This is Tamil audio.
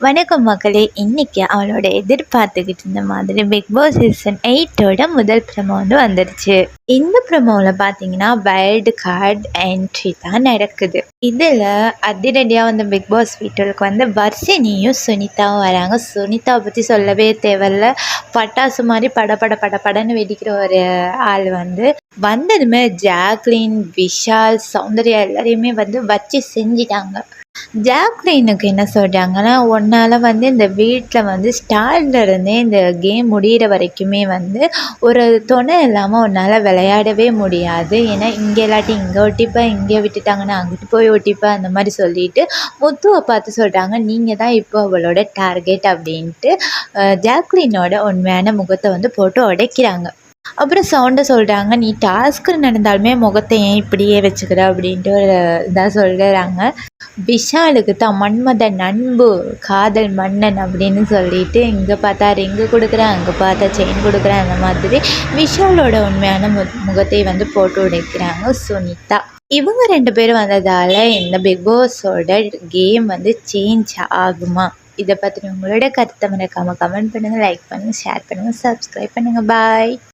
வணக்கம் மக்களே. இன்னைக்கு அவளோட எதிர்பார்த்துக்கிட்டு இருந்த மாதிரி பிக் பாஸ் சீசன் எயிட்டோட முதல் ப்ரமோ வந்து வந்துருச்சு. இந்த ப்ரமோவில் பார்த்தீங்கன்னா வைல்டு கார்டு என்ட்ரி தான் நடக்குது. இதில் அதிரடியாக வந்த பிக் பாஸ் வீட்டுக்கு வந்து வர்ஷினியும் சுனிதாவும் வராங்க. சுனிதாவை பற்றி சொல்லவே தேவையில்ல. பட்டாசு மாதிரி பட பட பட படன்னு வெடிக்கிற ஒரு ஆள் வந்து வந்ததுமே ஜாக்லின் விஷால் சௌந்தர்யா எல்லாரையுமே வந்து வச்சு செஞ்சிட்டாங்க. ஜாக்லினுக்கு என்ன சொல்கிறாங்கன்னா உன்னால் வந்து இந்த வீட்டில் வந்து ஸ்டார்ட்லேருந்தே இந்த கேம் முடிகிற வரைக்குமே வந்து ஒரு துணை இல்லாமல் உன்னால் விளையாடவே முடியாது. ஏன்னா இங்கே இல்லாட்டி இங்கே ஒட்டிப்பேன் இங்கே விட்டுட்டாங்கன்னா அங்கிட்டு போய் ஒட்டிப்பேன் அந்த மாதிரி சொல்லிட்டு முத்துவை பார்த்து சொல்கிறாங்க நீங்கள் தான் இப்போ அவளோட டார்கெட் அப்படின்ட்டு ஜாக்லினோட உண்மையான முகத்தை வந்து போட்டு உடைக்கிறாங்க. அப்புறம் சவுண்டை சொல்கிறாங்க நீ டாஸ்க்கு நடந்தாலுமே முகத்தை ஏன் இப்படியே வச்சுக்கிற? அப்படின்ட்டு ஒரு இதாக சொல்கிறாங்க விஷாலுக்கு தான் மன்மத நண்பு காதல் மன்னன் அப்படின்னு சொல்லிட்டு இங்கே பார்த்தா ரிங்கு கொடுக்குறேன் அங்கே பார்த்தா செயின் கொடுக்குறேன் அந்த மாதிரி விஷாலோட உண்மையான மு முகத்தை வந்து போட்டு உடைக்கிறாங்க சுனிதா. இவங்க ரெண்டு பேரும் வந்ததால் இந்த பிக் பாஸோட கேம் வந்து சேஞ்ச் ஆகுமா? இதை பற்றி உங்களோட கருத்தை மறக்காமல் கமெண்ட் பண்ணுங்கள் லைக் பண்ணுங்கள் ஷேர் பண்ணுங்கள் சப்ஸ்கிரைப் பண்ணுங்கள் பாய்